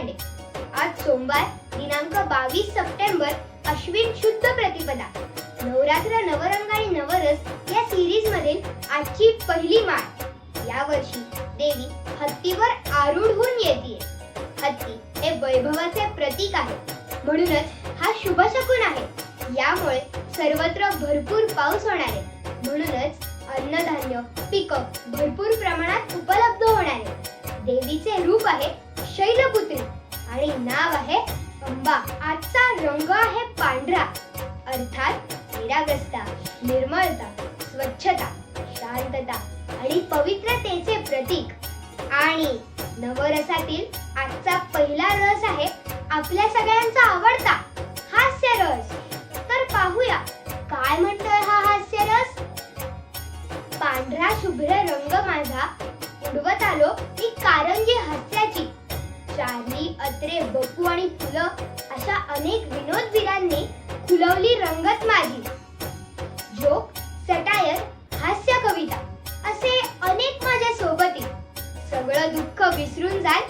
पांडे आज सोमवार दिनांक बावीस सप्टेंबर अश्विन शुद्ध प्रतिपदा. नवरात्र नवरंग आणि नवरस या सिरीज मधील आजची पहिली माळ. या वर्षी देवी हत्तीवर आरूढ होऊन येते. हत्ती हे वैभवाचे प्रतीक आहे. म्हणूनच हा शुभ शकून आहे. यामुळे सर्वत्र भरपूर पाऊस होणार आहे. म्हणूनच अन्नधान्य पिकं भरपूर प्रमाणात उपलब्ध होणार आहे. देवीचे रूप आहे शैल अर्थात निरागसता निर्मळता स्वच्छता शांतता आणि पवित्रतेचे प्रतीक. आणि नवरसातील आजचा पहिला रस आहे आपल्या सगळ्यांचा आवडता हास्य रस. तर पाहूया काय म्हणतोय हा हास्य रस? पांढरा शुभ्र रंग माझा उडवत आलो मी कारंजी हास्याची. चार्ली अत्रे बकू आणि फुलं फुलवली रंगत माझी जोक सटायर हास्य कविता असे अनेक माझ्या सोबती सगळं दुःख विसरून जाय